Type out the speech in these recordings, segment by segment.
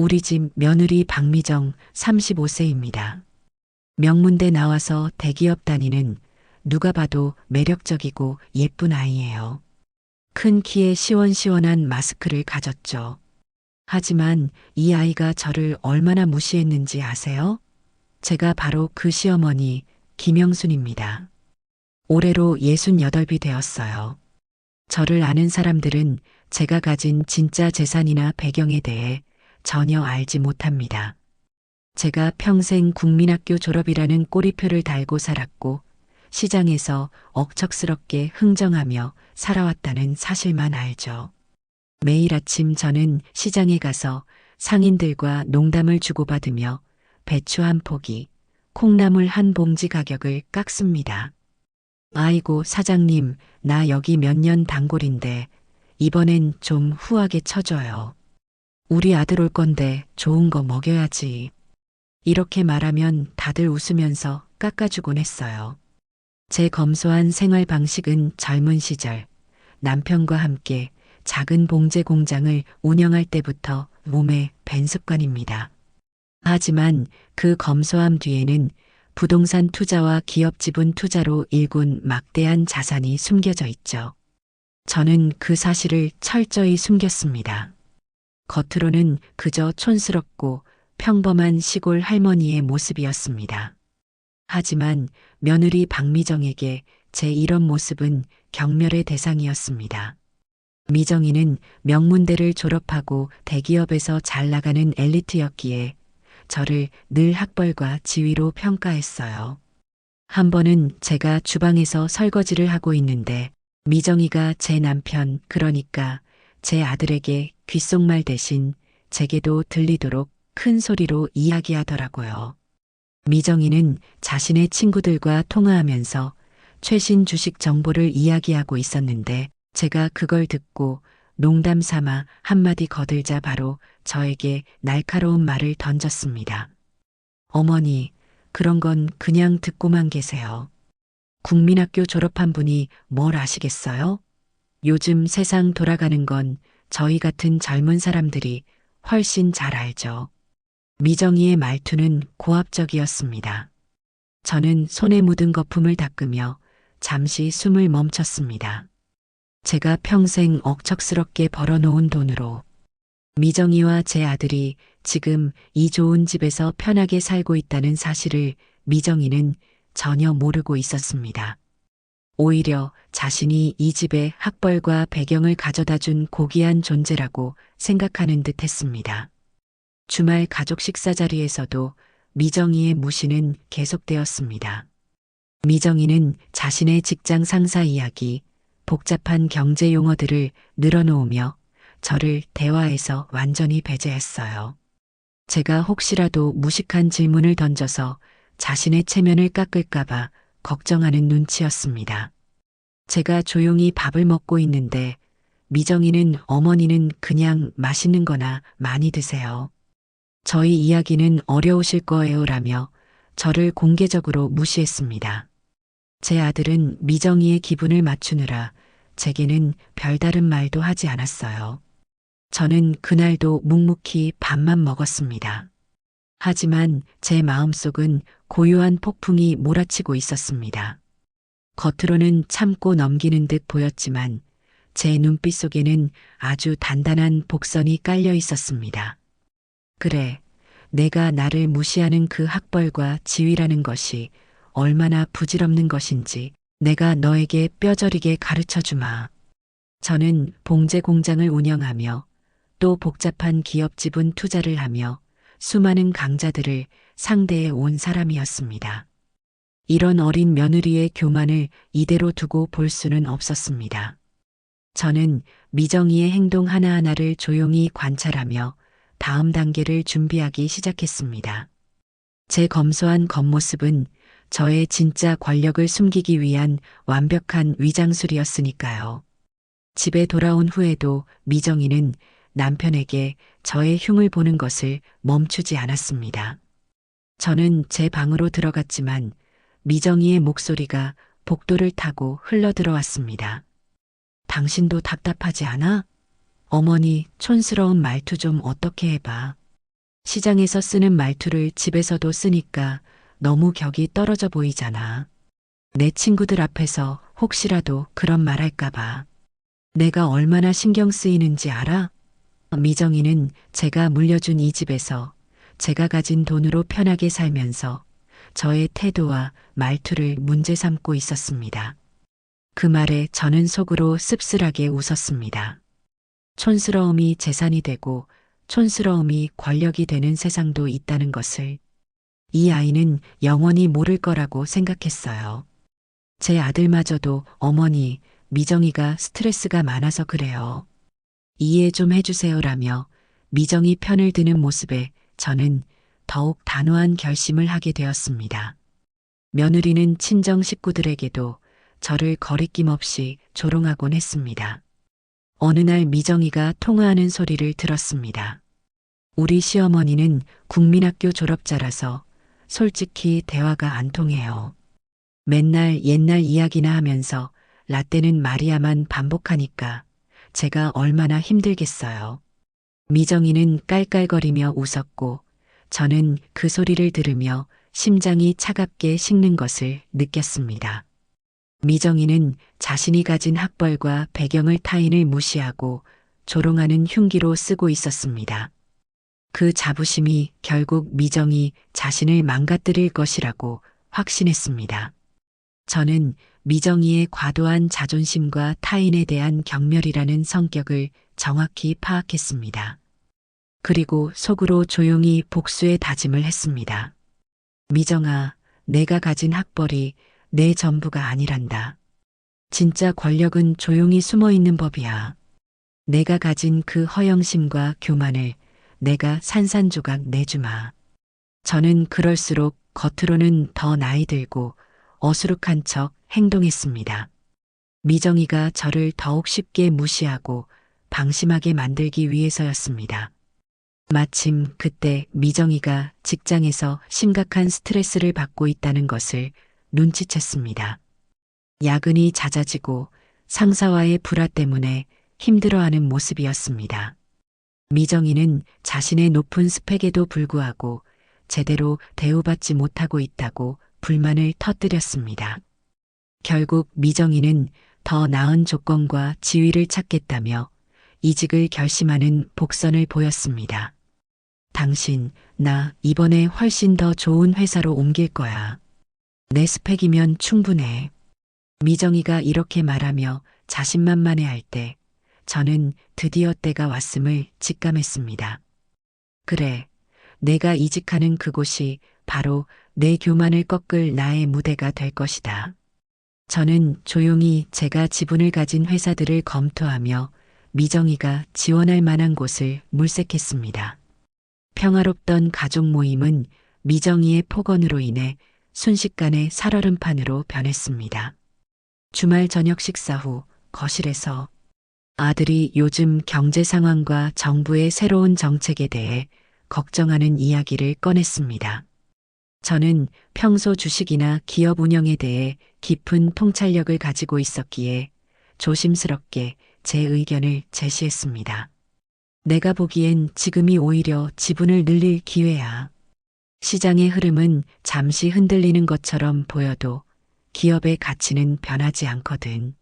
우리 집 며느리 박미정 35세입니다. 명문대 나와서 대기업 다니는 누가 봐도 매력적이고 예쁜 아이예요. 큰 키에 시원시원한 마스크를 가졌죠. 하지만 이 아이가 저를 얼마나 무시했는지 아세요? 제가 바로 그 시어머니 김영순입니다. 올해로 68이 되었어요. 저를 아는 사람들은 제가 가진 진짜 재산이나 배경에 대해 전혀 알지 못합니다. 제가 평생 국민학교 졸업이라는 꼬리표를 달고 살았고 시장에서 억척스럽게 흥정하며 살아왔다는 사실만 알죠. 매일 아침 저는 시장에 가서 상인들과 농담을 주고받으며 배추 한 포기, 콩나물 한 봉지 가격을 깎습니다. 아이고, 사장님, 나 여기 몇 년 단골인데, 이번엔 좀 후하게 쳐줘요. 우리 아들 올 건데 좋은 거 먹여야지. 이렇게 말하면 다들 웃으면서 깎아주곤 했어요. 제 검소한 생활 방식은 젊은 시절 남편과 함께 작은 봉제 공장을 운영할 때부터 몸에 밴 습관입니다. 하지만 그 검소함 뒤에는 부동산 투자와 기업 지분 투자로 일군 막대한 자산이 숨겨져 있죠. 저는 그 사실을 철저히 숨겼습니다. 겉으로는 그저 촌스럽고 평범한 시골 할머니의 모습이었습니다. 하지만 며느리 박미정에게 제 이런 모습은 경멸의 대상이었습니다. 미정이는 명문대를 졸업하고 대기업에서 잘 나가는 엘리트였기에 저를 늘 학벌과 지위로 평가했어요. 한 번은 제가 주방에서 설거지를 하고 있는데 미정이가 제 남편, 그러니까 제 아들에게 귓속말 대신 제게도 들리도록 큰 소리로 이야기하더라고요. 미정이는 자신의 친구들과 통화하면서 최신 주식 정보를 이야기하고 있었는데 제가 그걸 듣고 농담 삼아 한마디 거들자 바로 저에게 날카로운 말을 던졌습니다. 어머니, 그런 건 그냥 듣고만 계세요. 국민학교 졸업한 분이 뭘 아시겠어요? 요즘 세상 돌아가는 건 저희 같은 젊은 사람들이 훨씬 잘 알죠. 미정이의 말투는 고압적이었습니다. 저는 손에 묻은 거품을 닦으며 잠시 숨을 멈췄습니다. 제가 평생 억척스럽게 벌어놓은 돈으로 미정이와 제 아들이 지금 이 좋은 집에서 편하게 살고 있다는 사실을 미정이는 전혀 모르고 있었습니다. 오히려 자신이 이 집의 학벌과 배경을 가져다 준 고귀한 존재라고 생각하는 듯 했습니다. 주말 가족 식사 자리에서도 미정이의 무시는 계속되었습니다. 미정이는 자신의 직장 상사 이야기, 복잡한 경제 용어들을 늘어놓으며 저를 대화에서 완전히 배제했어요. 제가 혹시라도 무식한 질문을 던져서 자신의 체면을 깎을까봐 걱정하는 눈치였습니다. 제가 조용히 밥을 먹고 있는데 미정이는 어머니는 그냥 맛있는 거나 많이 드세요. 저희 이야기는 어려우실 거예요 라며 저를 공개적으로 무시했습니다. 제 아들은 미정이의 기분을 맞추느라 제게는 별다른 말도 하지 않았어요. 저는 그날도 묵묵히 밥만 먹었습니다. 하지만 제 마음속은 고요한 폭풍이 몰아치고 있었습니다. 겉으로는 참고 넘기는 듯 보였지만 제 눈빛 속에는 아주 단단한 복선이 깔려 있었습니다. 그래, 내가 나를 무시하는 그 학벌과 지위라는 것이 얼마나 부질없는 것인지 내가 너에게 뼈저리게 가르쳐 주마. 저는 봉제 공장을 운영하며 또 복잡한 기업 지분 투자를 하며 수많은 강자들을 상대해 온 사람이었습니다. 이런 어린 며느리의 교만을 이대로 두고 볼 수는 없었습니다. 저는 미정이의 행동 하나하나를 조용히 관찰하며 다음 단계를 준비하기 시작했습니다. 제 검소한 겉모습은 저의 진짜 권력을 숨기기 위한 완벽한 위장술이었으니까요. 집에 돌아온 후에도 미정이는 남편에게 저의 흉을 보는 것을 멈추지 않았습니다. 저는 제 방으로 들어갔지만 미정이의 목소리가 복도를 타고 흘러 들어왔습니다. 당신도 답답하지 않아? 어머니, 촌스러운 말투 좀 어떻게 해봐. 시장에서 쓰는 말투를 집에서도 쓰니까 너무 격이 떨어져 보이잖아. 내 친구들 앞에서 혹시라도 그런 말 할까봐. 내가 얼마나 신경 쓰이는지 알아? 미정이는 제가 물려준 이 집에서 제가 가진 돈으로 편하게 살면서 저의 태도와 말투를 문제 삼고 있었습니다. 그 말에 저는 속으로 씁쓸하게 웃었습니다. 촌스러움이 재산이 되고 촌스러움이 권력이 되는 세상도 있다는 것을 이 아이는 영원히 모를 거라고 생각했어요. 제 아들마저도 어머니, 미정이가 스트레스가 많아서 그래요. 이해 좀 해주세요라며 미정이 편을 드는 모습에 저는 더욱 단호한 결심을 하게 되었습니다. 며느리는 친정 식구들에게도 저를 거리낌 없이 조롱하곤 했습니다. 어느 날 미정이가 통화하는 소리를 들었습니다. 우리 시어머니는 국민학교 졸업자라서 솔직히 대화가 안 통해요. 맨날 옛날 이야기나 하면서 라떼는 마리아만 반복하니까 제가 얼마나 힘들겠어요. 미정이는 깔깔거리며 웃었고 저는 그 소리를 들으며 심장이 차갑게 식는 것을 느꼈습니다. 미정이는 자신이 가진 학벌과 배경을 타인을 무시하고 조롱하는 흉기로 쓰고 있었습니다. 그 자부심이 결국 미정이 자신을 망가뜨릴 것이라고 확신했습니다. 저는 미정이의 과도한 자존심과 타인에 대한 경멸이라는 성격을 정확히 파악했습니다. 그리고 속으로 조용히 복수의 다짐을 했습니다. 미정아, 내가 가진 학벌이 내 전부가 아니란다. 진짜 권력은 조용히 숨어 있는 법이야. 내가 가진 그 허영심과 교만을 내가 산산조각 내주마. 저는 그럴수록 겉으로는 더 나이 들고 어수룩한 척 행동했습니다. 미정이가 저를 더욱 쉽게 무시하고 방심하게 만들기 위해서였습니다. 마침 그때 미정이가 직장에서 심각한 스트레스를 받고 있다는 것을 눈치챘습니다. 야근이 잦아지고 상사와의 불화 때문에 힘들어하는 모습이었습니다. 미정이는 자신의 높은 스펙에도 불구하고 제대로 대우받지 못하고 있다고 불만을 터뜨렸습니다. 결국 미정이는 더 나은 조건과 지위를 찾겠다며 이직을 결심하는 복선을 보였습니다. 당신, 나 이번에 훨씬 더 좋은 회사로 옮길 거야. 내 스펙이면 충분해. 미정이가 이렇게 말하며 자신만만해 할때 저는 드디어 때가 왔음을 직감했습니다. 그래, 내가 이직하는 그곳이 바로 내 교만을 꺾을 나의 무대가 될 것이다. 저는 조용히 제가 지분을 가진 회사들을 검토하며 미정이가 지원할 만한 곳을 물색했습니다. 평화롭던 가족 모임은 미정이의 폭언으로 인해 순식간에 살얼음판으로 변했습니다. 주말 저녁 식사 후 거실에서 아들이 요즘 경제 상황과 정부의 새로운 정책에 대해 걱정하는 이야기를 꺼냈습니다. 저는 평소 주식이나 기업 운영에 대해 깊은 통찰력을 가지고 있었기에 조심스럽게 제 의견을 제시했습니다. 내가 보기엔 지금이 오히려 지분을 늘릴 기회야. 시장의 흐름은 잠시 흔들리는 것처럼 보여도 기업의 가치는 변하지 않거든.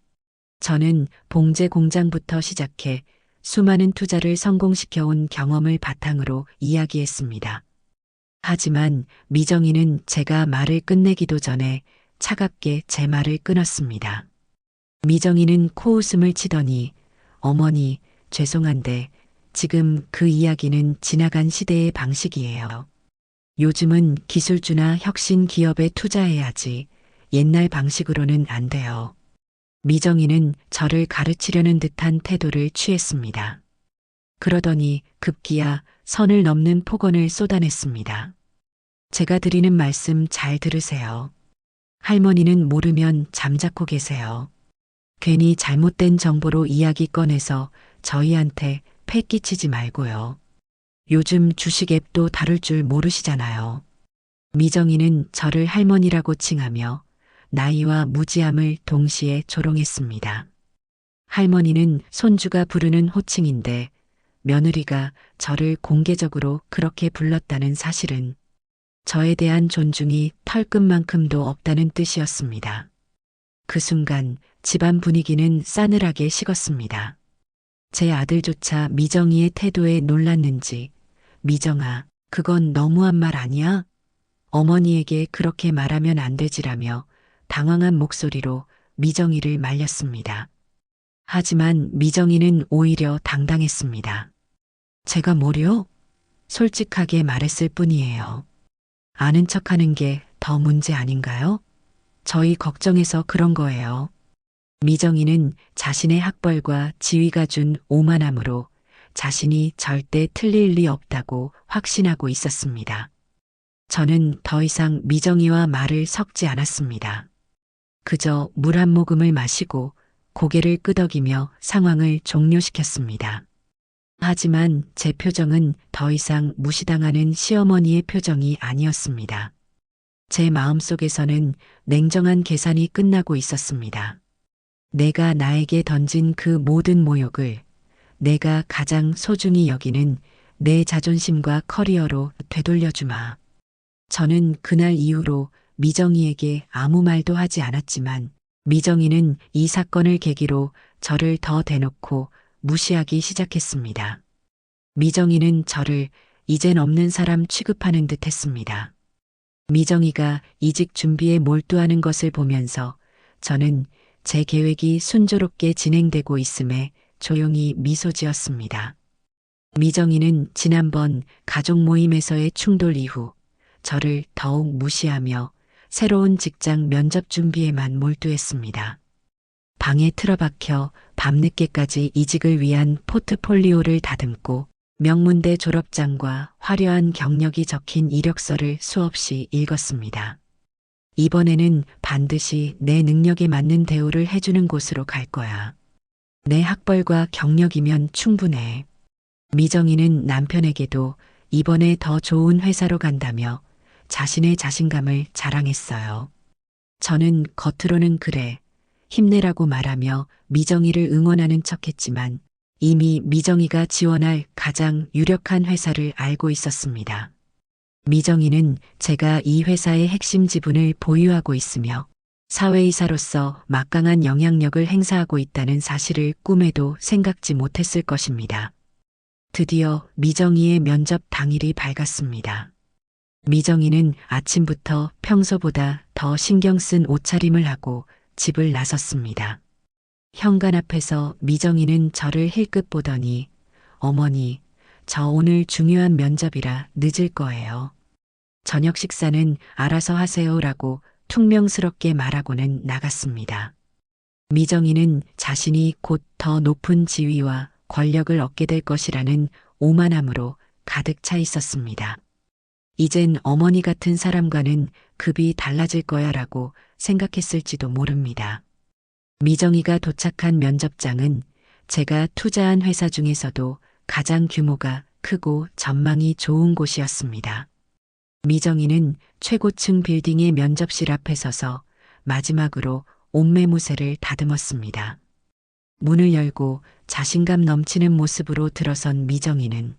저는 봉제 공장부터 시작해 수많은 투자를 성공시켜온 경험을 바탕으로 이야기했습니다. 하지만 미정이는 제가 말을 끝내기도 전에 차갑게 제 말을 끊었습니다. 미정이는 코웃음을 치더니 어머니 죄송한데 지금 그 이야기는 지나간 시대의 방식이에요. 요즘은 기술주나 혁신 기업에 투자해야지 옛날 방식으로는 안 돼요. 미정이는 저를 가르치려는 듯한 태도를 취했습니다. 그러더니 급기야 선을 넘는 폭언을 쏟아냈습니다. 제가 드리는 말씀 잘 들으세요. 할머니는 모르면 잠자코 계세요. 괜히 잘못된 정보로 이야기 꺼내서 저희한테 패 끼치지 말고요. 요즘 주식 앱도 다룰 줄 모르시잖아요. 미정이는 저를 할머니라고 칭하며 나이와 무지함을 동시에 조롱했습니다. 할머니는 손주가 부르는 호칭인데 며느리가 저를 공개적으로 그렇게 불렀다는 사실은 저에 대한 존중이 털끝만큼도 없다는 뜻이었습니다. 그 순간 집안 분위기는 싸늘하게 식었습니다. 제 아들조차 미정이의 태도에 놀랐는지, 미정아, 그건 너무한 말 아니야? 어머니에게 그렇게 말하면 안 되지라며 당황한 목소리로 미정이를 말렸습니다. 하지만 미정이는 오히려 당당했습니다. 제가 뭐려? 솔직하게 말했을 뿐이에요. 아는 척 하는 게 더 문제 아닌가요? 저희 걱정해서 그런 거예요. 미정이는 자신의 학벌과 지위가 준 오만함으로 자신이 절대 틀릴 리 없다고 확신하고 있었습니다. 저는 더 이상 미정이와 말을 섞지 않았습니다. 그저 물 한 모금을 마시고 고개를 끄덕이며 상황을 종료시켰습니다. 하지만 제 표정은 더 이상 무시당하는 시어머니의 표정이 아니었습니다. 제 마음속에서는 냉정한 계산이 끝나고 있었습니다. 내가 나에게 던진 그 모든 모욕을 내가 가장 소중히 여기는 내 자존심과 커리어로 되돌려주마. 저는 그날 이후로 미정이에게 아무 말도 하지 않았지만 미정이는 이 사건을 계기로 저를 더 대놓고 무시하기 시작했습니다. 미정이는 저를 이젠 없는 사람 취급하는 듯 했습니다. 미정이가 이직 준비에 몰두하는 것을 보면서 저는 제 계획이 순조롭게 진행되고 있음에 조용히 미소 지었습니다. 미정이는 지난번 가족 모임에서의 충돌 이후 저를 더욱 무시하며 새로운 직장 면접 준비에만 몰두했습니다. 방에 틀어박혀 밤늦게까지 이직을 위한 포트폴리오를 다듬고 명문대 졸업장과 화려한 경력이 적힌 이력서를 수없이 읽었습니다. 이번에는 반드시 내 능력에 맞는 대우를 해주는 곳으로 갈 거야. 내 학벌과 경력이면 충분해. 미정이는 남편에게도 이번에 더 좋은 회사로 간다며 자신의 자신감을 자랑했어요. 저는 겉으로는 그래, 힘내라고 말하며 미정이를 응원하는 척 했지만 이미 미정이가 지원할 가장 유력한 회사를 알고 있었습니다. 미정이는 제가 이 회사의 핵심 지분을 보유하고 있으며 사회이사로서 막강한 영향력을 행사하고 있다는 사실을 꿈에도 생각지 못했을 것입니다. 드디어 미정이의 면접 당일이 밝았습니다. 미정이는 아침부터 평소보다 더 신경 쓴 옷차림을 하고 집을 나섰습니다. 현관 앞에서 미정이는 저를 힐끗 보더니 어머니, 저 오늘 중요한 면접이라 늦을 거예요. 저녁 식사는 알아서 하세요라고 퉁명스럽게 말하고는 나갔습니다. 미정이는 자신이 곧 더 높은 지위와 권력을 얻게 될 것이라는 오만함으로 가득 차 있었습니다. 이젠 어머니 같은 사람과는 급이 달라질 거야 라고 생각했을지도 모릅니다. 미정이가 도착한 면접장은 제가 투자한 회사 중에서도 가장 규모가 크고 전망이 좋은 곳이었습니다. 미정이는 최고층 빌딩의 면접실 앞에 서서 마지막으로 옷매무새를 다듬었습니다. 문을 열고 자신감 넘치는 모습으로 들어선 미정이는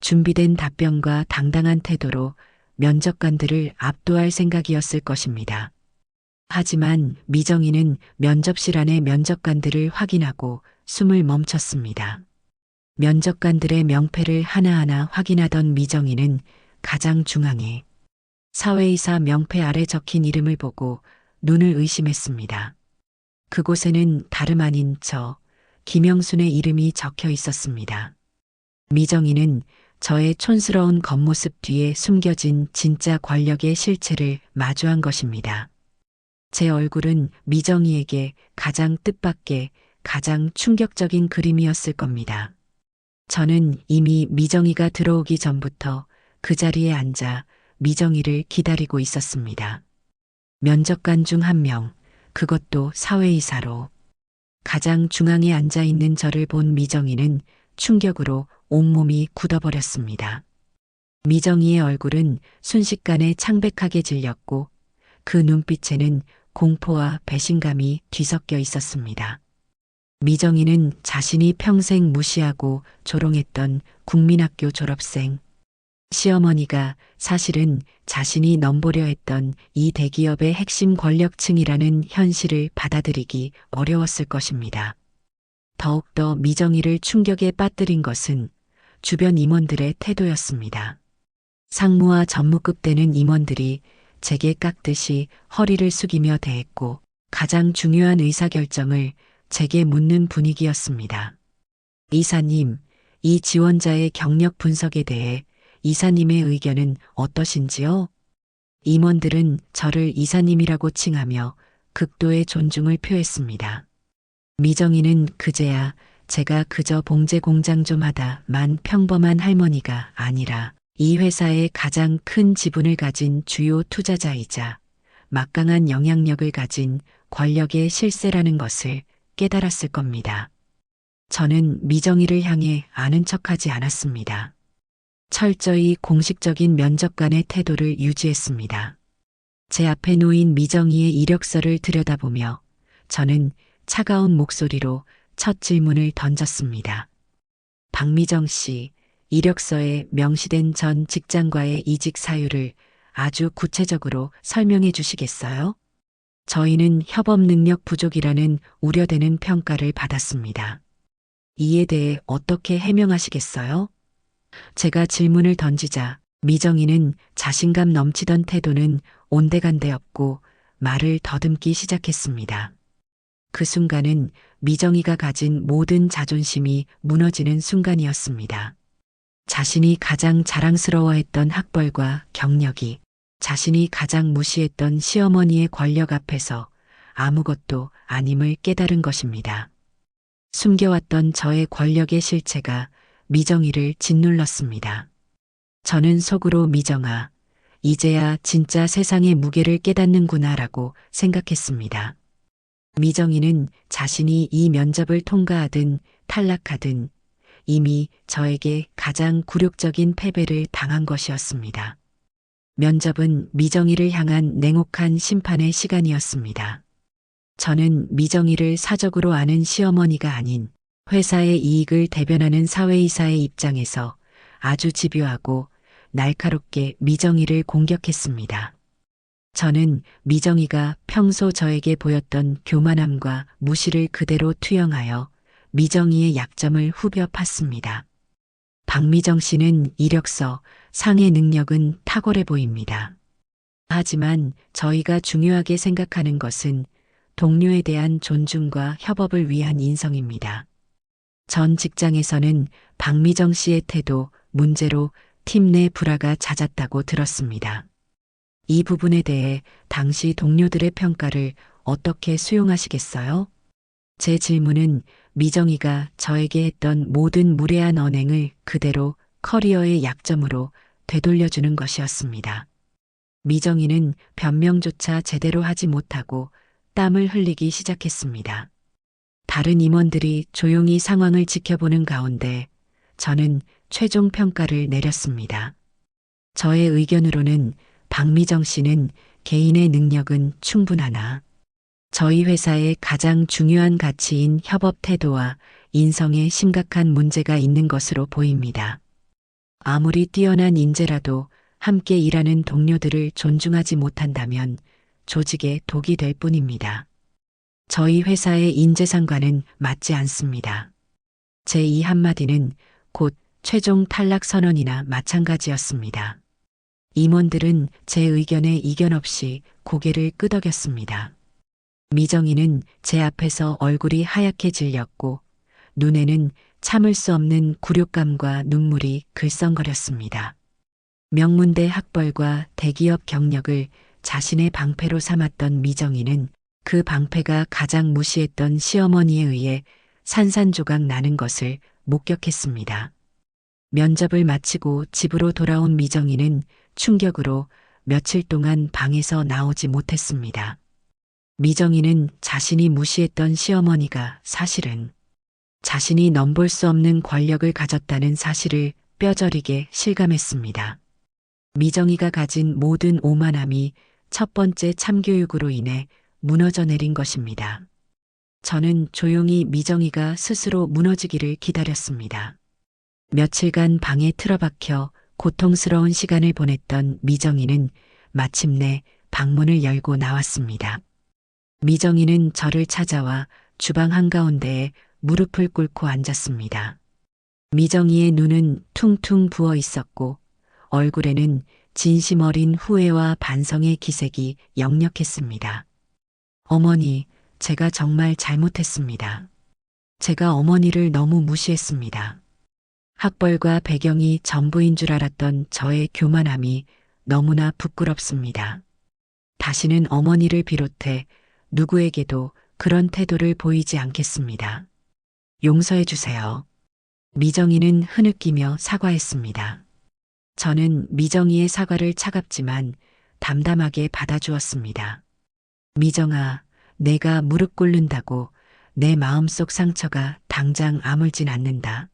준비된 답변과 당당한 태도로 면접관들을 압도할 생각이었을 것입니다. 하지만 미정이는 면접실 안의 면접관들을 확인하고 숨을 멈췄습니다. 면접관들의 명패를 하나하나 확인하던 미정이는 가장 중앙에 사회이사 명패 아래 적힌 이름을 보고 눈을 의심했습니다. 그곳에는 다름 아닌 저 김영순의 이름이 적혀 있었습니다. 미정이는 저의 촌스러운 겉모습 뒤에 숨겨진 진짜 권력의 실체를 마주한 것입니다. 제 얼굴은 미정이에게 가장 뜻밖의 가장 충격적인 그림이었을 겁니다. 저는 이미 미정이가 들어오기 전부터 그 자리에 앉아 미정이를 기다리고 있었습니다. 면접관 중 한 명, 그것도 사회이사로. 가장 중앙에 앉아 있는 저를 본 미정이는 충격으로 온몸이 굳어버렸습니다. 미정이의 얼굴은 순식간에 창백하게 질렸고 그 눈빛에는 공포와 배신감이 뒤섞여 있었습니다. 미정이는 자신이 평생 무시하고 조롱했던 국민학교 졸업생. 시어머니가 사실은 자신이 넘보려 했던 이 대기업의 핵심 권력층이라는 현실을 받아들이기 어려웠을 것입니다. 더욱더 미정이를 충격에 빠뜨린 것은 주변 임원들의 태도였습니다. 상무와 전무급 되는 임원들이 제게 깎듯이 허리를 숙이며 대했고 가장 중요한 의사결정을 제게 묻는 분위기였습니다. 이사님, 이 지원자의 경력 분석에 대해 이사님의 의견은 어떠신지요? 임원들은 저를 이사님이라고 칭하며 극도의 존중을 표했습니다. 미정이는 그제야 제가 그저 봉제 공장 좀 하다 만 평범한 할머니가 아니라 이 회사의 가장 큰 지분을 가진 주요 투자자이자 막강한 영향력을 가진 권력의 실세라는 것을 깨달았을 겁니다. 저는 미정이를 향해 아는 척하지 않았습니다. 철저히 공식적인 면접관의 태도를 유지했습니다. 제 앞에 놓인 미정이의 이력서를 들여다보며 저는 차가운 목소리로 첫 질문을 던졌습니다. 박미정 씨, 이력서에 명시된 전 직장과의 이직 사유를 아주 구체적으로 설명해 주시겠어요? 저희는 협업 능력 부족이라는 우려되는 평가를 받았습니다. 이에 대해 어떻게 해명하시겠어요? 제가 질문을 던지자 미정이는 자신감 넘치던 태도는 온데간데 없고 말을 더듬기 시작했습니다. 그 순간은 미정이가 가진 모든 자존심이 무너지는 순간이었습니다. 자신이 가장 자랑스러워했던 학벌과 경력이 자신이 가장 무시했던 시어머니의 권력 앞에서 아무것도 아님을 깨달은 것입니다. 숨겨왔던 저의 권력의 실체가 미정이를 짓눌렀습니다. 저는 속으로 미정아, 이제야 진짜 세상의 무게를 깨닫는구나라고 생각했습니다. 미정이는 자신이 이 면접을 통과하든 탈락하든 이미 저에게 가장 굴욕적인 패배를 당한 것이었습니다. 면접은 미정이를 향한 냉혹한 심판의 시간이었습니다. 저는 미정이를 사적으로 아는 시어머니가 아닌 회사의 이익을 대변하는 사회이사의 입장에서 아주 집요하고 날카롭게 미정이를 공격했습니다. 저는 미정이가 평소 저에게 보였던 교만함과 무시를 그대로 투영하여 미정이의 약점을 후벼 팠습니다. 박미정 씨는 이력서, 상의 능력은 탁월해 보입니다. 하지만 저희가 중요하게 생각하는 것은 동료에 대한 존중과 협업을 위한 인성입니다. 전 직장에서는 박미정 씨의 태도, 문제로 팀 내 불화가 잦았다고 들었습니다. 이 부분에 대해 당시 동료들의 평가를 어떻게 수용하시겠어요? 제 질문은 미정이가 저에게 했던 모든 무례한 언행을 그대로 커리어의 약점으로 되돌려주는 것이었습니다. 미정이는 변명조차 제대로 하지 못하고 땀을 흘리기 시작했습니다. 다른 임원들이 조용히 상황을 지켜보는 가운데 저는 최종 평가를 내렸습니다. 저의 의견으로는 박미정 씨는 개인의 능력은 충분하나 저희 회사의 가장 중요한 가치인 협업 태도와 인성에 심각한 문제가 있는 것으로 보입니다. 아무리 뛰어난 인재라도 함께 일하는 동료들을 존중하지 못한다면 조직에 독이 될 뿐입니다. 저희 회사의 인재상과는 맞지 않습니다. 제 이 한마디는 곧 최종 탈락 선언이나 마찬가지였습니다. 임원들은 제 의견에 이견 없이 고개를 끄덕였습니다. 미정이는 제 앞에서 얼굴이 하얗게 질렸고 눈에는 참을 수 없는 굴욕감과 눈물이 글썽거렸습니다. 명문대 학벌과 대기업 경력을 자신의 방패로 삼았던 미정이는 그 방패가 가장 무시했던 시어머니에 의해 산산조각 나는 것을 목격했습니다. 면접을 마치고 집으로 돌아온 미정이는 충격으로 며칠 동안 방에서 나오지 못했습니다. 미정이는 자신이 무시했던 시어머니가 사실은 자신이 넘볼 수 없는 권력을 가졌다는 사실을 뼈저리게 실감했습니다. 미정이가 가진 모든 오만함이 첫 번째 참교육으로 인해 무너져 내린 것입니다. 저는 조용히 미정이가 스스로 무너지기를 기다렸습니다. 며칠간 방에 틀어박혀 고통스러운 시간을 보냈던 미정이는 마침내 방문을 열고 나왔습니다. 미정이는 저를 찾아와 주방 한가운데에 무릎을 꿇고 앉았습니다. 미정이의 눈은 퉁퉁 부어 있었고 얼굴에는 진심 어린 후회와 반성의 기색이 역력했습니다. 어머니, 제가 정말 잘못했습니다. 제가 어머니를 너무 무시했습니다. 학벌과 배경이 전부인 줄 알았던 저의 교만함이 너무나 부끄럽습니다. 다시는 어머니를 비롯해 누구에게도 그런 태도를 보이지 않겠습니다. 용서해 주세요. 미정이는 흐느끼며 사과했습니다. 저는 미정이의 사과를 차갑지만 담담하게 받아주었습니다. 미정아, 내가 무릎 꿇는다고 내 마음속 상처가 당장 아물진 않는다.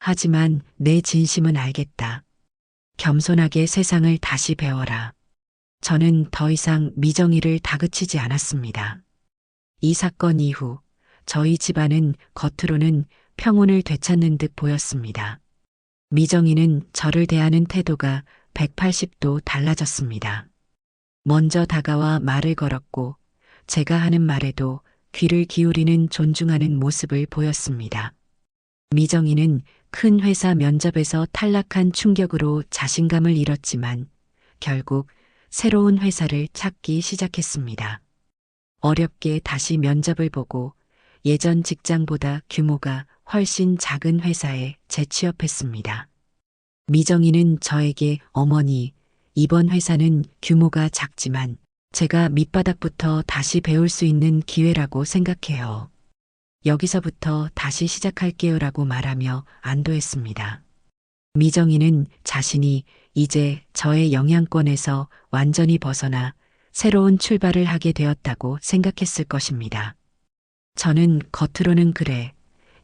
하지만 내 진심은 알겠다. 겸손하게 세상을 다시 배워라. 저는 더 이상 미정이를 다그치지 않았습니다. 이 사건 이후 저희 집안은 겉으로는 평온을 되찾는 듯 보였습니다. 미정이는 저를 대하는 태도가 180도 달라졌습니다. 먼저 다가와 말을 걸었고 제가 하는 말에도 귀를 기울이는 존중하는 모습을 보였습니다. 미정이는 큰 회사 면접에서 탈락한 충격으로 자신감을 잃었지만 결국 새로운 회사를 찾기 시작했습니다. 어렵게 다시 면접을 보고 예전 직장보다 규모가 훨씬 작은 회사에 재취업했습니다. 미정이는 저에게 어머니, 이번 회사는 규모가 작지만 제가 밑바닥부터 다시 배울 수 있는 기회라고 생각해요. 여기서부터 다시 시작할게요라고 말하며 안도했습니다. 미정이는 자신이 이제 저의 영향권에서 완전히 벗어나 새로운 출발을 하게 되었다고 생각했을 것입니다. 저는 겉으로는 그래.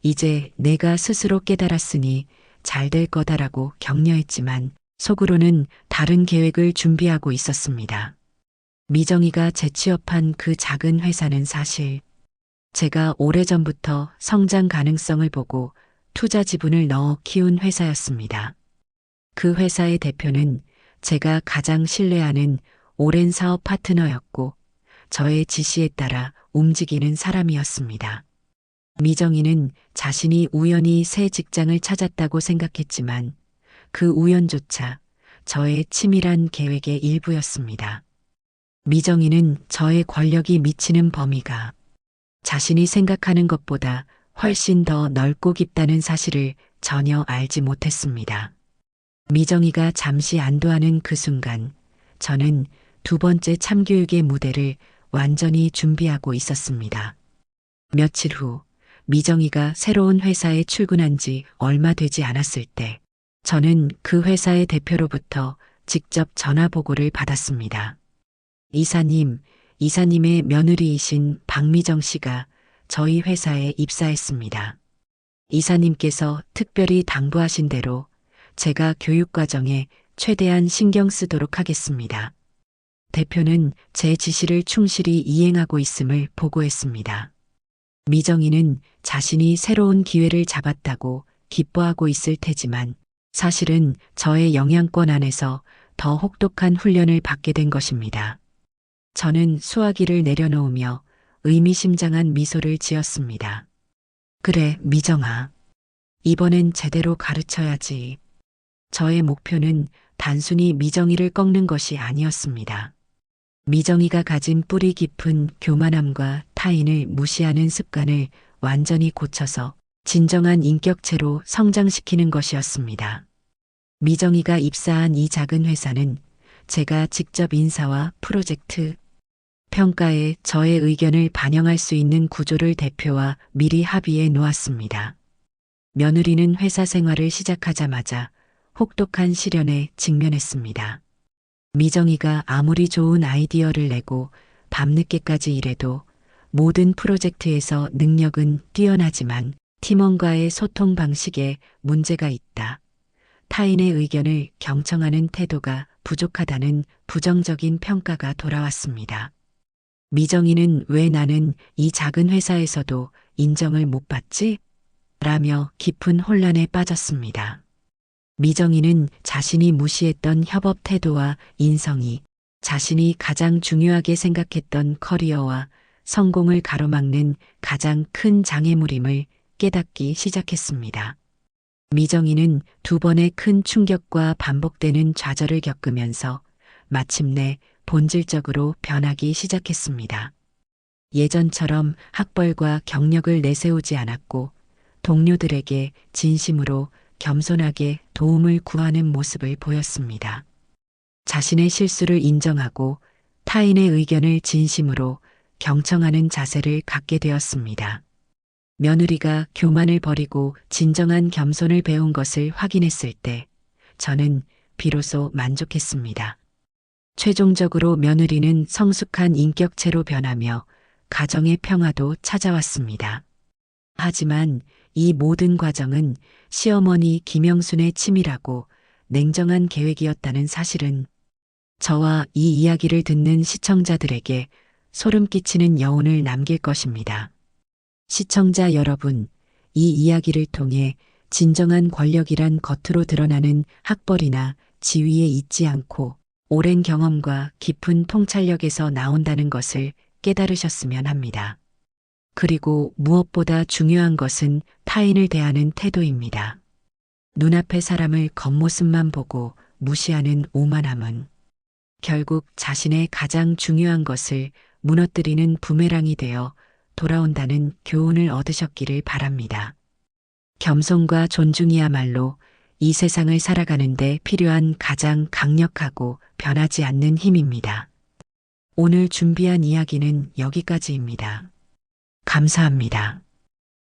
이제 내가 스스로 깨달았으니 잘 될 거다라고 격려했지만 속으로는 다른 계획을 준비하고 있었습니다. 미정이가 재취업한 그 작은 회사는 사실 제가 오래전부터 성장 가능성을 보고 투자 지분을 넣어 키운 회사였습니다. 그 회사의 대표는 제가 가장 신뢰하는 오랜 사업 파트너였고 저의 지시에 따라 움직이는 사람이었습니다. 미정이는 자신이 우연히 새 직장을 찾았다고 생각했지만 그 우연조차 저의 치밀한 계획의 일부였습니다. 미정이는 저의 권력이 미치는 범위가 자신이 생각하는 것보다 훨씬 더 넓고 깊다는 사실을 전혀 알지 못했습니다. 미정이가 잠시 안도하는 그 순간 저는 두 번째 참교육의 무대를 완전히 준비하고 있었습니다. 며칠 후 미정이가 새로운 회사에 출근한 지 얼마 되지 않았을 때 저는 그 회사의 대표로부터 직접 전화 보고를 받았습니다. 이사님, 이사님의 며느리이신 박미정 씨가 저희 회사에 입사했습니다. 이사님께서 특별히 당부하신 대로 제가 교육 과정에 최대한 신경 쓰도록 하겠습니다. 대표는 제 지시를 충실히 이행하고 있음을 보고했습니다. 미정이는 자신이 새로운 기회를 잡았다고 기뻐하고 있을 테지만 사실은 저의 영향권 안에서 더 혹독한 훈련을 받게 된 것입니다. 저는 수화기를 내려놓으며 의미심장한 미소를 지었습니다. 그래, 미정아. 이번엔 제대로 가르쳐야지. 저의 목표는 단순히 미정이를 꺾는 것이 아니었습니다. 미정이가 가진 뿌리 깊은 교만함과 타인을 무시하는 습관을 완전히 고쳐서 진정한 인격체로 성장시키는 것이었습니다. 미정이가 입사한 이 작은 회사는 제가 직접 인사와 프로젝트, 평가에 저의 의견을 반영할 수 있는 구조를 대표와 미리 합의해 놓았습니다. 며느리는 회사 생활을 시작하자마자 혹독한 시련에 직면했습니다. 미정이가 아무리 좋은 아이디어를 내고 밤늦게까지 일해도 모든 프로젝트에서 능력은 뛰어나지만 팀원과의 소통 방식에 문제가 있다. 타인의 의견을 경청하는 태도가 부족하다는 부정적인 평가가 돌아왔습니다. 미정이는 왜 나는 이 작은 회사에서도 인정을 못 받지? 라며 깊은 혼란에 빠졌습니다. 미정이는 자신이 무시했던 협업 태도와 인성이 자신이 가장 중요하게 생각했던 커리어와 성공을 가로막는 가장 큰 장애물임을 깨닫기 시작했습니다. 미정이는 두 번의 큰 충격과 반복되는 좌절을 겪으면서 마침내 본질적으로 변하기 시작했습니다. 예전처럼 학벌과 경력을 내세우지 않았고 동료들에게 진심으로 겸손하게 도움을 구하는 모습을 보였습니다. 자신의 실수를 인정하고 타인의 의견을 진심으로 경청하는 자세를 갖게 되었습니다. 며느리가 교만을 버리고 진정한 겸손을 배운 것을 확인했을 때 저는 비로소 만족했습니다. 최종적으로 며느리는 성숙한 인격체로 변하며 가정의 평화도 찾아왔습니다. 하지만 이 모든 과정은 시어머니 김영순의 치밀하고 냉정한 계획이었다는 사실은 저와 이 이야기를 듣는 시청자들에게 소름 끼치는 여운을 남길 것입니다. 시청자 여러분, 이 이야기를 통해 진정한 권력이란 겉으로 드러나는 학벌이나 지위에 있지 않고 오랜 경험과 깊은 통찰력에서 나온다는 것을 깨달으셨으면 합니다. 그리고 무엇보다 중요한 것은 타인을 대하는 태도입니다. 눈앞의 사람을 겉모습만 보고 무시하는 오만함은 결국 자신의 가장 중요한 것을 무너뜨리는 부메랑이 되어 돌아온다는 교훈을 얻으셨기를 바랍니다. 겸손과 존중이야말로 이 세상을 살아가는데 필요한 가장 강력하고 변하지 않는 힘입니다. 오늘 준비한 이야기는 여기까지입니다. 감사합니다.